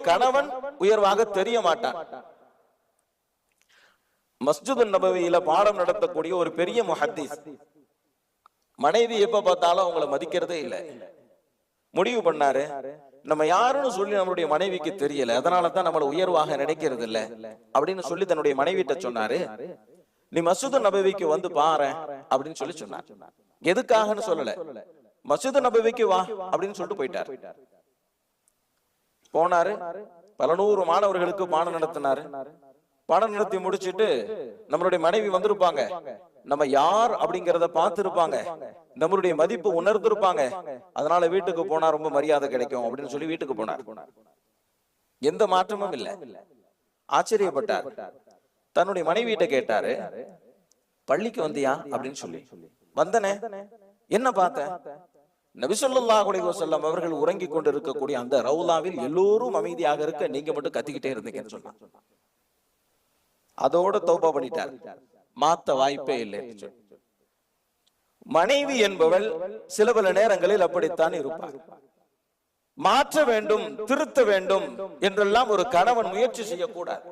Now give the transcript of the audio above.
கணவன் உயர்வாக தெரிய மாட்டான். மஸ்ஜிது நபவியில பாடம் நடத்தக்கூடிய ஒரு பெரிய முஹத்தீஸ். மனைவி எப்ப பார்த்தாலும் அவங்கள மதிக்கிறதே இல்லை. முடிவு பண்ணாரு நம்ம யாருன்னு சொல்லி நம்மளுடைய மனைவிக்கு தெரியல அதனாலதான் நம்மள உயர்வாக நினைக்கிறது இல்ல அப்படின்னு சொல்லி தன்னுடைய மனைவிட்ட சொன்னாரு. நீ மசூது நபவிக்கு வந்து பாரு அப்படின்னு சொல்லி சொன்னார். எதுக்காகன்னு சொல்லல. மசூது நபவிக்கு வா அப்படின்னு சொல்லிட்டு போயிட்டார். போனாரு. பல நூறு மாணவர்களுக்கு பாடம் நடத்தினாரு. பாடம் நடத்தி முடிச்சிட்டு நம்மளுடைய மனைவி வந்திருப்பாங்க. நம்ம யார் அப்படிங்கறத பார்த்திருப்பாங்க. நம்மளுடைய மதிப்பு உணர்ந்திருப்பாங்க. அதனால வீட்டுக்கு போனா ரொம்ப மரியாதை கிடைக்கும் அப்படின்னு சொல்லி வீட்டுக்கு போனார். எந்த மாற்றமும் இல்ல. ஆச்சரியப்பட்டார். தன்னுடைய மனைவியிட்ட கேட்டாரு பள்ளிக்கு வந்தியா? அப்படின்னு சொல்லி. வந்தனே. என்ன பார்த்த? நபிசல்லாஹ் அலைஹி வஸல்லம் அவர்கள் உறங்கி கொண்டு இருக்கக்கூடிய அந்த ரவுலாவில் எல்லோரும் அமைதியாக இருக்க நீங்க மட்டும் கத்திக்கிட்டே இருந்தீங்கன்னு சொன்னான் அதோட தௌபா பண்ணிட்டார். மாத்த வாய்ப்பே இல்லை மனைவி என்பவள் சில பல நேரங்களில் அப்படித்தான் இருப்பார் மாற்ற வேண்டும் திருத்த வேண்டும் என்றெல்லாம் ஒரு கணவன் முயற்சி செய்யக்கூடாது.